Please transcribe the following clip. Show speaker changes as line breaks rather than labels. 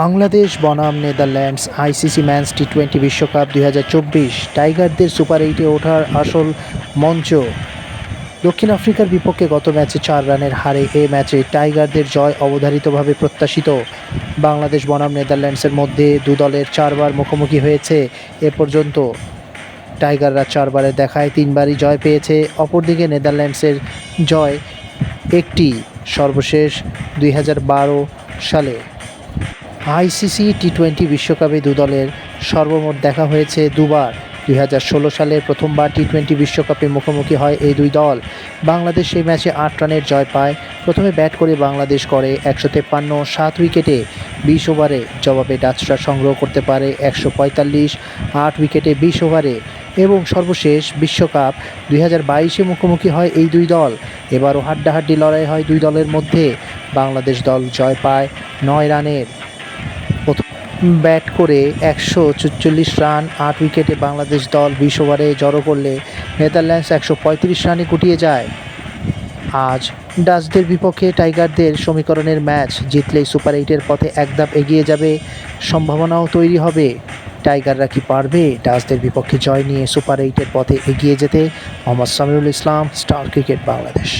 বাংলাদেশ বনাম Netherlands ICC men's T twenty বিশ্বকাপ দুই হাজার চব্বিশ টাইগারদের সুপার এইটে ওঠার আসল মঞ্চ। দক্ষিণ আফ্রিকার বিপক্ষে গত ম্যাচে চার রানের হারে এ ম্যাচে টাইগারদের জয় অবধারিতভাবে প্রত্যাশিত। বাংলাদেশ বনাম নেদারল্যান্ডসের মধ্যে দু দলের চারবার মুখোমুখি হয়েছে এ পর্যন্ত। টাইগাররা চারবারের দেখায় তিনবারই জয় পেয়েছে, অপরদিকে নেদারল্যান্ডসের জয় একটি সর্বশেষ দুই হাজার বারো সালে। আইসিসি টি টোয়েন্টি বিশ্বকাপে দু দলের সর্বমোট দেখা হয়েছে দুবার। দুই হাজার ষোলো সালে প্রথমবার টি টোয়েন্টি বিশ্বকাপে মুখোমুখি হয় এই দুই দল। বাংলাদেশ সেই ম্যাচে আট রানের জয় পায়। প্রথমে ব্যাট করে বাংলাদেশ করে একশো তেপ্পান্ন সাত উইকেটে বিশ ওভারে। জবাবে ডাচরা সংগ্রহ করতে পারে একশো পঁয়তাল্লিশ, আট উইকেটে বিশ ওভারে। এবং সর্বশেষ বিশ্বকাপ দুই হাজার বাইশে মুখোমুখি হয় এই দুই দল। এবারও হাড্ডাহাড্ডি লড়াই হয় দুই দলের মধ্যে। বাংলাদেশ দল জয় পায় নয় রানের। ব্যাট করে একশো চুচল্লিশ রান, আট উইকেটে বাংলাদেশ দল বিশ ওভারে জড়ো করলে নেদারল্যান্ডস একশো পঁয়ত্রিশ রানে গুটিয়ে যায়। আজ ডাচদের বিপক্ষে টাইগারদের সমীকরণের ম্যাচ জিতলেই সুপার এইটের পথে এক ধাপ এগিয়ে যাবে, সম্ভাবনাও তৈরি হবে। টাইগাররা কি পারবে ডাচদের বিপক্ষে জয় নিয়ে সুপার এইটের পথে এগিয়ে যেতে? Mohammad Samirul Islam, star cricket Bangladesh.